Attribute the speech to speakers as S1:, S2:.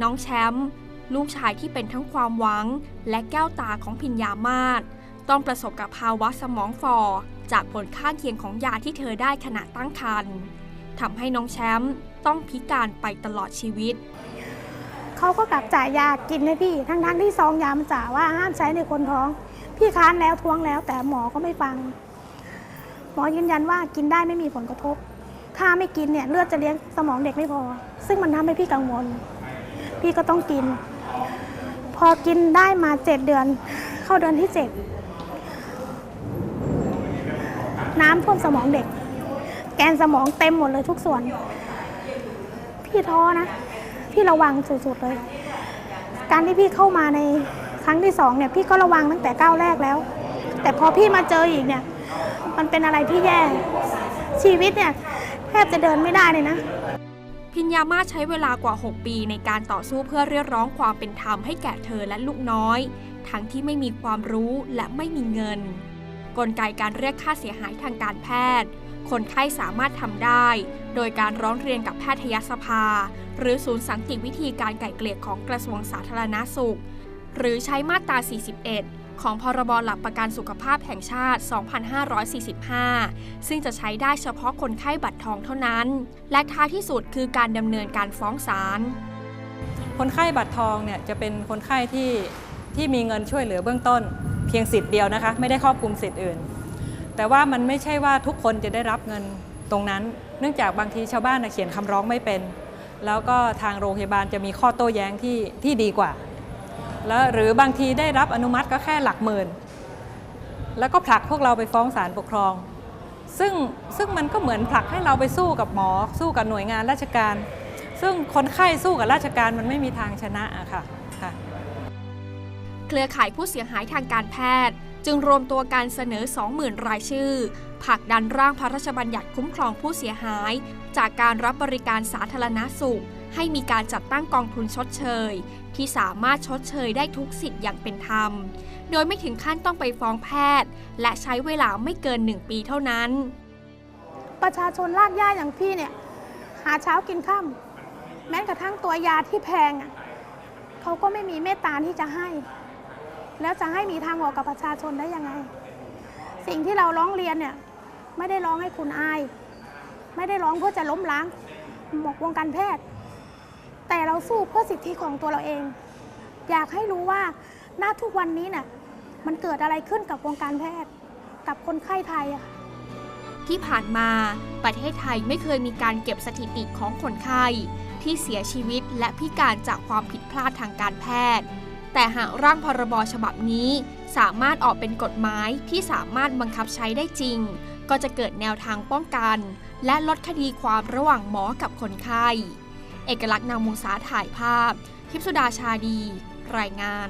S1: น้องแชมป์ลูกชายที่เป็นทั้งความหวัง และแก้วตาของพิญญามาศต้องประสบกับภาวะสมองฝ่อ จากผลข้างเคียงของยาที่เธอได้ขณะตั้งครรภ์ทำให้น้องแชมป์ต้องพิการไปตลอดชีวิต
S2: เขาก็กลับจ่ายยากินให้พี่ ทั้งๆที่ซองยามันจ่าว่าห้ามใช้ในคนท้อง พี่ค้านแล้วท้วงแล้ว แต่หมอก็ไม่ฟัง หมอยืนยันว่ากินได้ไม่มีผลกระทบ ถ้าไม่กินเนี่ยเลือดจะเลี้ยงสมองเด็กไม่พอ ซึ่งมันทำให้พี่กังวล พี่ก็ต้องกิน พอกินได้มาเจ็ดเดือน เข้าเดือนที่เจ็ดน้ำท่วมสมองเด็ก แกนสมองเต็มหมดเลยทุกส่วน พี่ท้อนะ พี่ระวังสุดๆเลย การที่พี่เข้ามาในครั้งที่สองเนี่ย พี่ก็ระวังตั้งแต่ก้าวแรกแล้ว แต่พอพี่มาเจออีกเนี่ย มันเป็นอะไรที่แย่ชีวิตเนี่ยแทบจะเดินไม่ได้เลยนะ
S1: พิญญามาใช้เวลากว่า 6 ปีในการต่อสู้เพื่อเรียกร้องความเป็นธรรมให้แก่เธอและลูกน้อย ทั้งที่ไม่มีความรู้และไม่มีเงิน กลไกการเรียกค่าเสียหายทางการแพทย์ คนไข้สามารถทำได้ โดยการร้องเรียนกับแพทยสภา หรือศูนย์สันติวิธีการไก่เกลี่ยของกระทรวงสาธารณาสุข หรือใช้มาตรา 41 ของพรบหลักประกันสุขภาพแห่งชาติ 2545 ซึ่งจะใช้ได้เฉพาะคนไข้บัตรทองเท่านั้น และท้ายที่สุดคือการดำเนินการฟ้องศาล
S3: คนไข้บัตรทองเนี่ยจะเป็นคนไข้ที่ที่มีเงินช่วยเหลือเบื้องต้น เพียงสิทธิ์เดียวนะคะ ไม่ได้ครอบคลุมสิทธิ์อื่น แต่ว่ามันไม่ใช่ว่าทุกคนจะได้รับเงินตรงนั้น เนื่องจากบางทีชาวบ้านเขียนคำร้องไม่เป็น แล้วก็ทางโรงพยาบาลจะมีข้อโต้แย้งที่ที่ดีกว่า แล้วหรือบางทีได้รับอนุมัติก็แค่หลักหมื่น แล้วก็ผลักพวกเราไปฟ้องศาลปกครอง ซึ่งซึ่งมันก็เหมือนผลักให้เราไปสู้กับหมอ สู้กับหน่วยงานราชการ ซึ่งคนไข้สู้กับราชการมันไม่มีทางชนะอะค่ะค่ะ
S1: เครือข่ายผู้เสียหายทางการแพทย์ จึงรวมตัวการเสนอ 20,000 รายชื่อผลักดันร่างพระราชบัญญัติคุ้มครองผู้เสียหาย จากการรับบริการสาธารณสุข ให้มีการจัดตั้งกองทุนชดเชย ที่สามารถชดเชยได้ทุกสิทธิ์อย่างเป็นธรรม โดยไม่ถึงขั้นต้องไปฟ้องแพทย์ และใช้เวลาไม่เกิน 1 ปีเท่านั้น
S2: ประชาชนลากย่าอย่างพี่เนี่ย หาเช้ากินข้าแม้กระทั่งตัวยาที่แพงอะเขาก็ไม่มีเมตตาที่จะให้ แล้วจะให้มีทางออกกับประชาชนได้ยังไง สิ่งที่เราร้องเรียนเนี่ยไม่ได้ร้องให้คุณอาย ไม่ได้ร้องเพื่อจะล้มล้างหมกวงการแพทย์ แต่เราสู้เพื่อสิทธิของตัวเราเอง อยากให้รู้ว่าณทุกวันนี้เนี่ยมันเกิดอะไรขึ้นกับวงการแพทย์ กับคนไข้ไทยอะ
S1: ที่ผ่านมาประเทศไทยไม่เคยมีการเก็บสถิติของคนไข้ที่เสียชีวิตและพิการจากความผิดพลาดทางการแพทย์ แต่หากร่างพรบฉบับนี้ สามารถออกเป็นกฎหมายที่สามารถบังคับใช้ได้จริง ก็จะเกิดแนวทางป้องกัน และลดคดีความระหว่างหมอกับคนไข้ เอกลักษณ์นางมุสาถ่ายภาพ ทิพสุดาชาดี รายงาน